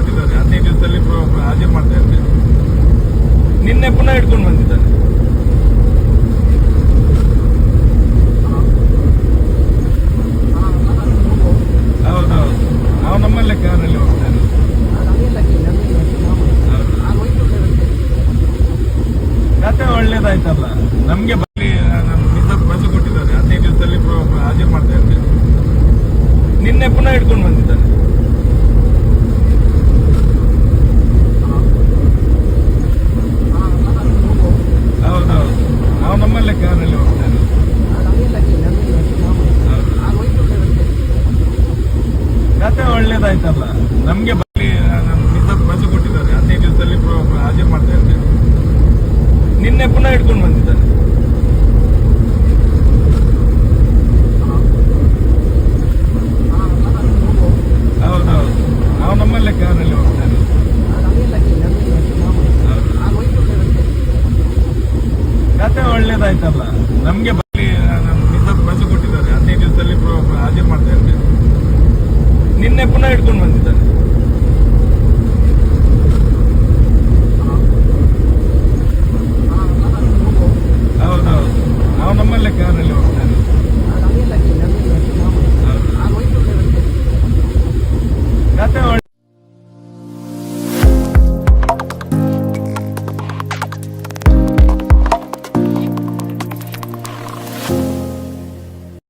ಕೊಟ್ಟಿದ್ದಾರೆ ಹದಿನೈದು ದಿವಸದಲ್ಲಿ ಹಾಜರು ಮಾಡ್ತಾ ಇರ್ತೇನೆ. ನಿನ್ನೆ ಪುನಃ ಹಿಡ್ಕೊಂಡು ಬಂದಿದ್ದಾರೆ. ನಾವು ಒಳ್ಳೇದಾಯ್ತಲ್ಲ. ನಮಗೆ ಕೊಟ್ಟಿದ್ದಾರೆ. ಹದಿನೈದು ದಿವಸದಲ್ಲಿ ಹಾಜರು ಮಾಡ್ತಾ ಇರ್ತೇನೆ. ನಿನ್ನೆ ಪುನಃ ಹಿಡ್ಕೊಂಡು ಬಂದಿದ್ದಾರೆ. ಒಳ್ಳೇದಾಯ್ತಲ್ಲ ನಮ್ಗೆ ಬರಲಿ ಬಸ್ ಕೊಟ್ಟಿದ್ದಾರೆ. ಹದಿನೈದು ದಿವಸದಲ್ಲಿ ಹಾಜರ್ ಮಾಡ್ತಾ ಇರ್ತೇನೆ ನಿನ್ನೆ ಪುನಃ ಇಟ್ಕೊಂಡು ಬಂದಿದ್ದಾರೆ. ಹೌದೌದು ನಾವು ನಮ್ಮಲ್ಲೇ ಕಾರಲ್ಲಿ ಹೋಗ್ತೇವೆ. ಕತೆ ಒಳ್ಳೇದಾಯ್ತಲ್ಲ? ನಮ್ಗೆ ಬರಲಿ ಮಿಸಪ್ ಬದಲು ಕೊಟ್ಟಿದ್ದಾರೆ ಹದಿನೈದು ದಿವಸದಲ್ಲಿ ಪ್ರೋ- ಹಾಜರು ಮಾಡ್ತಾ ಇರ್ತೇವೆ ನಿನ್ನೆ ಪುನಃ ಇಟ್ಕೊಂಡು ಬಂದಿದ್ದಾರೆ.